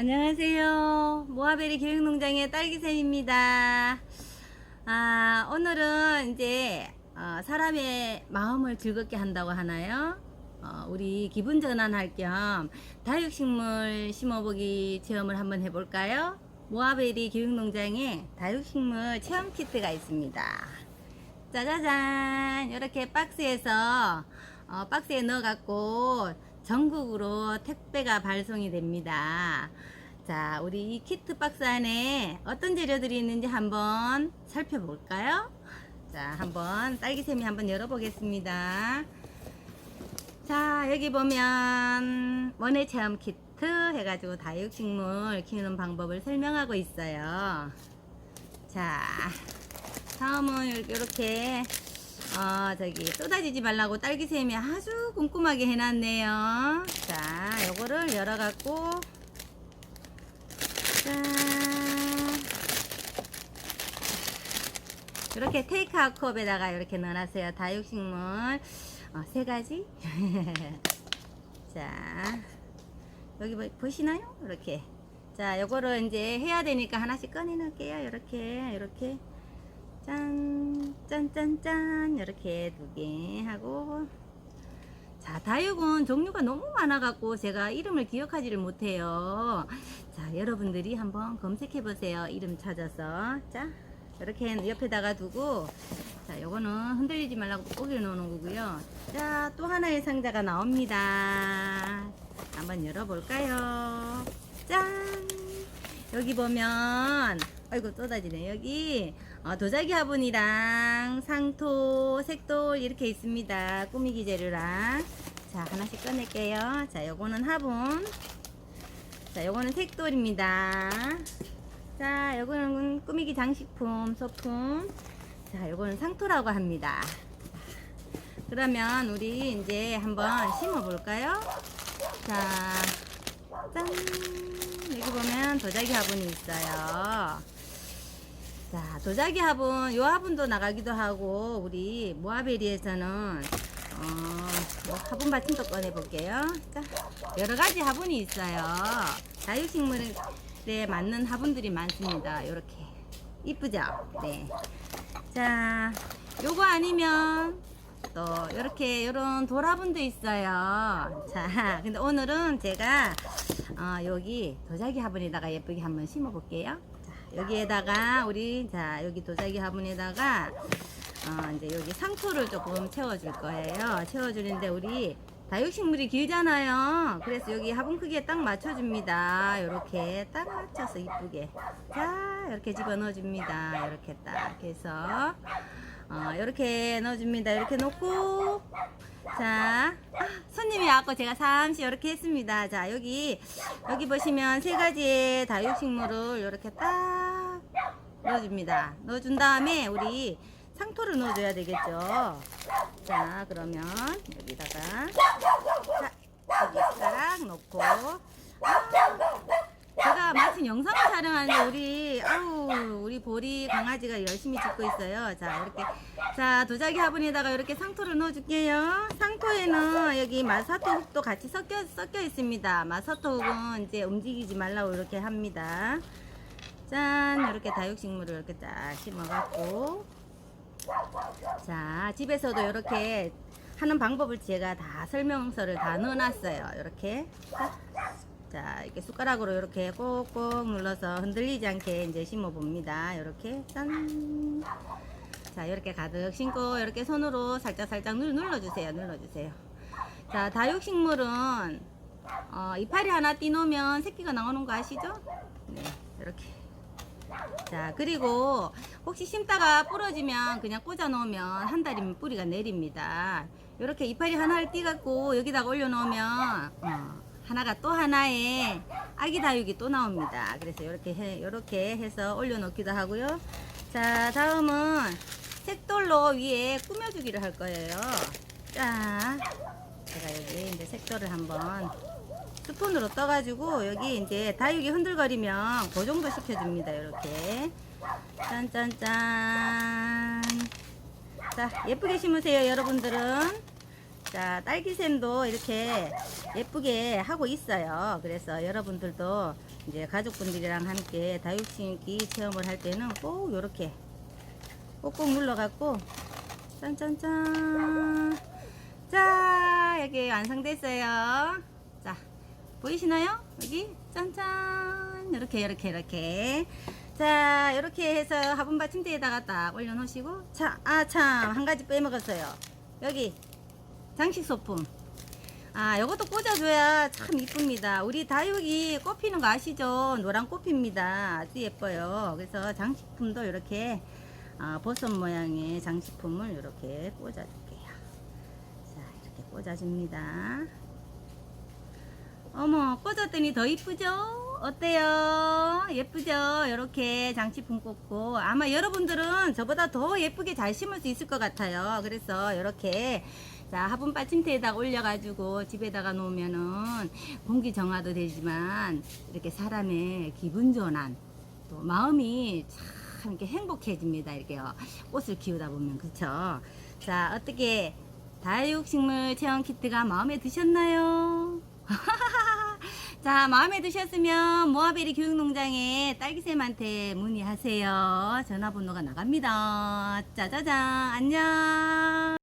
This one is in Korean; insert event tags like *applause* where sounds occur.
안녕하세요. 모아베리 교육농장의 딸기쌤입니다. 아, 오늘은 이제 어, 사람의 마음을 즐겁게 한다고 하나요? 어, 우리 기분 전환할 겸 다육식물 심어보기 체험을 한번 해볼까요? 모아베리 교육농장에 다육식물 체험 키트가 있습니다. 짜자잔! 이렇게 박스에서 어, 박스에 넣어갖고 전국으로 택배가 발송이 됩니다. 자, 우리 이 키트 박스 안에 어떤 재료들이 있는지 한번 살펴볼까요? 자, 한번 딸기샘이 한번 열어보겠습니다. 자, 여기 보면 원예 체험 키트 해가지고 다육식물 키우는 방법을 설명하고 있어요. 자, 다음은 이렇게 어, 저기 쏟아지지 말라고 딸기샘이 아주 꼼꼼하게 해놨네요. 자, 요거를 열어갖고 짠. 이렇게 테이크아웃 컵에다가 이렇게 넣어놨어요. 다육식물 어, 세 가지. *laughs* 자, 여기 보- 보시나요? 이렇게. 자, 요거를 이제 해야 되니까 하나씩 꺼내 놓을게요. 이렇게, 이렇게. 짠, 짠, 짠, 짠. 이렇게 두 개 하고. 자, 다육은 종류가 너무 많아갖고 제가 이름을 기억하지를 못해요. 자, 여러분들이 한번 검색해 보세요. 이름 찾아서. 자, 이렇게 옆에다가 두고. 자, 요거는 흔들리지 말라고 꼭꼭 놓는 거고요. 자, 또 하나의 상자가 나옵니다. 한번 열어볼까요? 짠! 여기 보면, 아이고, 쏟아지네. 여기, 어, 도자기 화분이랑 상토, 색돌 이렇게 있습니다. 꾸미기 재료랑. 자, 하나씩 꺼낼게요. 자, 요거는 화분. 자, 요거는 색돌입니다. 자, 요거는 꾸미기 장식품, 소품. 자, 요거는 상토라고 합니다. 그러면 우리 이제 한번 심어 볼까요? 자, 짠! 여기 보면 도자기 화분이 있어요. 자, 도자기 화분, 요 화분도 나가기도 하고, 우리 모아베리에서는, 어, 뭐 화분 받침도 꺼내볼게요. 자, 여러 가지 화분이 있어요. 다육식물에 맞는 화분들이 많습니다. 요렇게. 이쁘죠? 네. 자, 요거 아니면, 또, 요렇게, 요런 돌화분도 있어요. 자, 근데 오늘은 제가, 어, 여기 도자기 화분에다가 예쁘게 한번 심어 볼게요. 자, 여기에다가 우리 자 여기 도자기 화분에다가 어, 이제 여기 상토를 조금 채워줄 거예요. 채워주는데 우리 다육식물이 길잖아요. 그래서 여기 화분 크기에 딱 맞춰줍니다. 이렇게 딱 맞춰서 이쁘게 자 이렇게 집어 넣어줍니다. 이렇게 딱 해서 어, 이렇게 넣어줍니다. 이렇게 놓고 자, 아, 손님이 왔고 제가 잠시 이렇게 했습니다. 자, 여기 여기 보시면 세 가지의 다육식물을 이렇게 딱 넣어줍니다. 넣어준 다음에 우리 상토를 넣어줘야 되겠죠. 자, 그러면 여기다가 자, 여기 딱 넣고 아, 제가 마침 영상을 촬영하는데 우리 아우 우리 보리 강아지가 열심히 찍고 있어요. 자 이렇게 자 도자기 화분에다가 이렇게 상토를 넣어줄게요. 상토에는 여기 마사토 흙도 같이 섞여 섞여 있습니다. 마사토 흙은 이제 움직이지 말라고 이렇게 합니다. 짠 이렇게 다육식물을 이렇게 딱 심어갖고 자 집에서도 이렇게 하는 방법을 제가 다 설명서를 다 넣어놨어요. 이렇게 자, 자, 이렇게 숟가락으로 이렇게 꼭꼭 눌러서 흔들리지 않게 이제 심어 봅니다. 이렇게 짠. 자, 이렇게 가득 심고 이렇게 손으로 살짝 살짝 눌, 눌러 주세요. 눌러 주세요. 자, 다육식물은 어, 이파리 하나 띄놓으면 새끼가 나오는 거 아시죠? 네, 이렇게. 자, 그리고 혹시 심다가 부러지면 그냥 꽂아 놓으면 한 달이면 뿌리가 내립니다. 이렇게 이파리 하나를 띄갖고 여기다가 올려 놓으면 어, 하나가 또 하나의 아기 다육이 또 나옵니다. 그래서 이렇게 해, 이렇게 해서 올려 놓기도 하고요. 자, 다음은 색돌로 위에 꾸며주기를 할 거예요. 자, 제가 여기 이제 색돌을 한번 스푼으로 떠가지고 여기 이제 다육이 흔들거리면 그 정도 시켜줍니다. 이렇게 짠짠짠. 자, 예쁘게 심으세요, 여러분들은. 자, 딸기샘도 이렇게 예쁘게 하고 있어요. 그래서 여러분들도 이제 가족분들이랑 함께 다육심기 체험을 할 때는 꼭 이렇게 꼭꼭 눌러갖고 짠짠짠. 자, 여기 완성됐어요. 자, 보이시나요? 여기 짠짠. 이렇게 이렇게 이렇게. 자, 이렇게 해서 화분 받침대에다가 딱 올려놓으시고 자, 아참 한 가지 빼먹었어요. 여기 장식 소품. 아, 요것도 꽂아줘야 참 이쁩니다. 우리 다육이 꽃 피는 거 아시죠? 노란 꽃입니다. 아주 예뻐요. 그래서 장식품도 이렇게 아, 버섯 모양의 장식품을 이렇게 꽂아줄게요. 자, 이렇게 꽂아줍니다. 어머, 꽂았더니 더 이쁘죠? 어때요? 예쁘죠? 이렇게 장식품 꽂고 아마 여러분들은 저보다 더 예쁘게 잘 심을 수 있을 것 같아요. 그래서 이렇게 자 화분 받침대에다 올려가지고 집에다가 놓으면은 공기 정화도 되지만 이렇게 사람의 기분 전환 또 마음이 참 이렇게 행복해집니다. 이렇게요. 꽃을 키우다 보면 그렇죠. 자 어떻게 다육식물 체험 키트가 마음에 드셨나요? *laughs* 자, 마음에 드셨으면 모아베리 교육농장에 딸기쌤한테 문의하세요. 전화번호가 나갑니다. 짜자잔, 안녕.